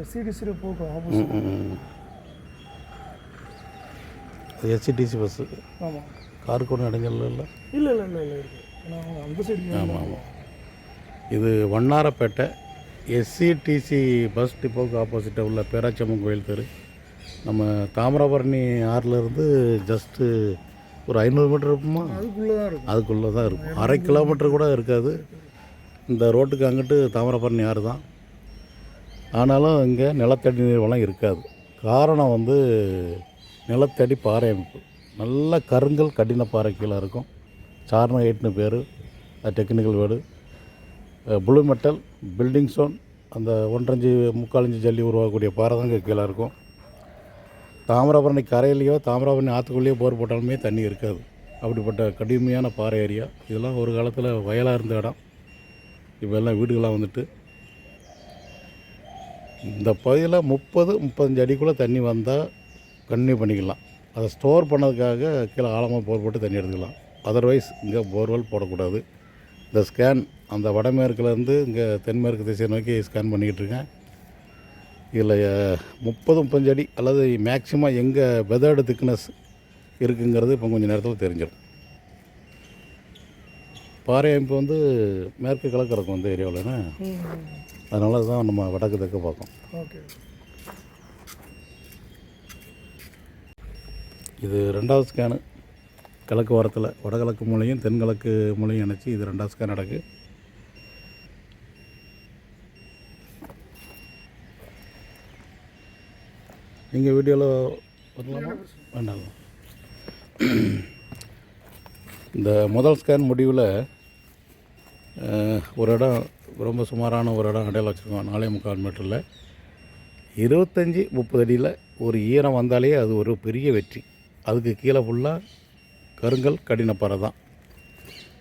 எஸ்சிடிசியில் போகும் opposite SCTC bus ஆமாம் காருக்கு ஒன்றும் இடைஞ்சல் இல்லை இல்லை இல்லை இல்லை இல்லை இருக்கு. ஏன்னா அவங்க அந்த சைடு ஆமாம் ஆமாம் இது வண்ணாரப்பேட்டை எஸ்சிடிசி பஸ் டிப்போக்கு ஆப்போசிட்டில் உள்ள பேராச்சம்மன் கோயில் தெரு. நம்ம தாமிரபரணி ஆறிலிருந்து ஜஸ்ட்டு ஒரு ஐநூறு மீட்டர் இருக்குமா? அதுக்குள்ளே தான் இருக்கும். அதுக்குள்ளே தான் இருக்கும். அரை கிலோமீட்டர் கூட இருக்காது. இந்த ரோட்டுக்கு அங்கிட்டு தாமிரபரணி ஆறு தான். ஆனாலும் இங்கே நிலத்தடி நீர் வளம் இருக்காது. காரணம் வந்து நிலத்தடி பாறை அமைப்பு நல்ல கருங்கல் கடின பாறை கீழே இருக்கும். சார்ன எயிட்னு பேர் அது technical word. Blue metal building stone அந்த ஒன்றஞ்சு முக்காலஞ்சு ஜல்லி உருவாக்கக்கூடிய பாறை தான் இங்கே கீழே இருக்கும். தாமிரபரணி கரையிலையோ தாமிரபரணி ஆற்றுக்குள்ளேயோ போர் போட்டாலுமே தண்ணி இருக்காது. அப்படிப்பட்ட கடுமையான பாறை ஏரியா. இதெல்லாம் ஒரு காலத்தில் வயலாக இருந்த இடம். இப்போ எல்லாம் வீடுகளாக வந்துட்டு இந்த பகுதியில் முப்பது முப்பத்தஞ்சு அடிக்குள்ளே தண்ணி வந்தால் கன்னியூ பண்ணிக்கலாம். அதை ஸ்டோர் பண்ணதுக்காக கீழே ஆழமாக போர் போட்டு தண்ணி எடுத்துக்கலாம். அதர்வைஸ் இங்கே போர்வெல் போடக்கூடாது. இந்த ஸ்கேன் அந்த வடமேற்குலேருந்து இங்கே தென்மேற்கு திசையை நோக்கி ஸ்கேன் பண்ணிக்கிட்டு இருக்கேன். இதில் முப்பது முப்பஞ்சு அடி அல்லது மேக்சிமம் எங்கே வெதர்டு திக்னஸ் இருக்குங்கிறது இப்போ கொஞ்சம் நேரத்தில் தெரிஞ்சிடும். பாறை அமைப்பு வந்து மேற்கு கிழக்கு இருக்கும் இந்த ஏரியாவில்னா அதனால தான் நம்ம வடக்கு தெற்கு பார்க்கோம் ஓகே. இது ரெண்டாவது ஸ்கேனு கிழக்கு ஓரத்தில் வடகிழக்கு மூலையும் தென்கிழக்கு மூலையும் இணைச்சி இது ரெண்டாவது ஸ்கேன் நடக்கு. நீங்கள் வீடியோவில் வரலாமா வேண்டாம்? இந்த முதல் ஸ்கேன் முடிவில் ஒரு இடம் ரொம்ப சுமாரான ஒரு இடம் அடையாளம் வச்சுருக்கோம் நாலே முக்கால் மீட்டரில். இருபத்தஞ்சி முப்பது அடியில் ஒரு ஈரம் வந்தாலே அது ஒரு பெரிய வெற்றி. அதுக்கு கீழே ஃபுல்லாக கருங்கல் கடினப்பாறை தான்.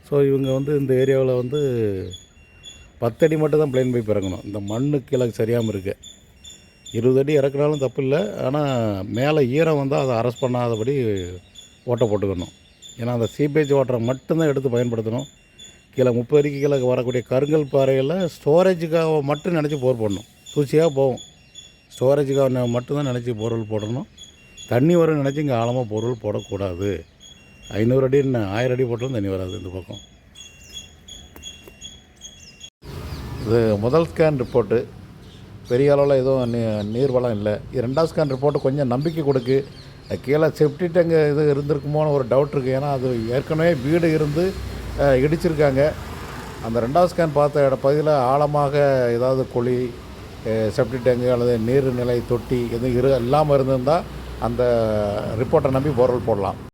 ஸோ இவங்க வந்து இந்த ஏரியாவில் வந்து பத்தடி மட்டும் தான் பிளைன் பைப் இறங்கணும் இந்த மண்ணு கீழே சரியாமல் இருக்கு. இருபது அடி இறக்குனாலும் தப்பு இல்லை. ஆனால் மேலே ஈரம் வந்தால் அதை அரெஸ்ட் பண்ணாதபடி ஓட்டை போட்டுக்கணும். ஏன்னா அந்த சீபேஜ் வாட்டரை மட்டும்தான் எடுத்து பயன்படுத்தணும். கீழே முப்பது அடிக்கு கீழே வரக்கூடிய கருங்கல் பாறையில் ஸ்டோரேஜுக்காக மட்டும் நினச்சி போர் போடணும். தூசியாக போகும். ஸ்டோரேஜுக்காக மட்டும்தான் நினச்சி போர்வெல் போடணும். தண்ணி வரும் நினச்சி இங்கே ஆழமாக பொருள் போடக்கூடாது. ஐநூறு அடி என்ன ஆயிரம் அடி போட்டாலும் தண்ணி வராது இந்த பக்கம். இது முதல் ஸ்கேன் ரிப்போர்ட்டு பெரிய அளவில் எதுவும் நீ நீர் வளம் இல்லை. ரெண்டாவது ஸ்கேன் ரிப்போர்ட்டு கொஞ்சம் நம்பிக்கை கொடுக்கு. கீழே செப்டி டேங்க் இது இருந்திருக்குமோன்னு ஒரு டவுட் இருக்குது ஏன்னா அது ஏற்கனவே வீடு இருந்து இடிச்சிருக்காங்க. அந்த ரெண்டாவது ஸ்கேன் பார்த்த இட பகுதியில் ஆழமாக ஏதாவது குழி செப்டி டேங்கு அல்லது நீர்நிலை தொட்டி எதுவும் இரு இல்லாமல் இருந்திருந்தால் அந்த ரிப்போர்ட்டை நம்பி போர்வெல் போடலாம்.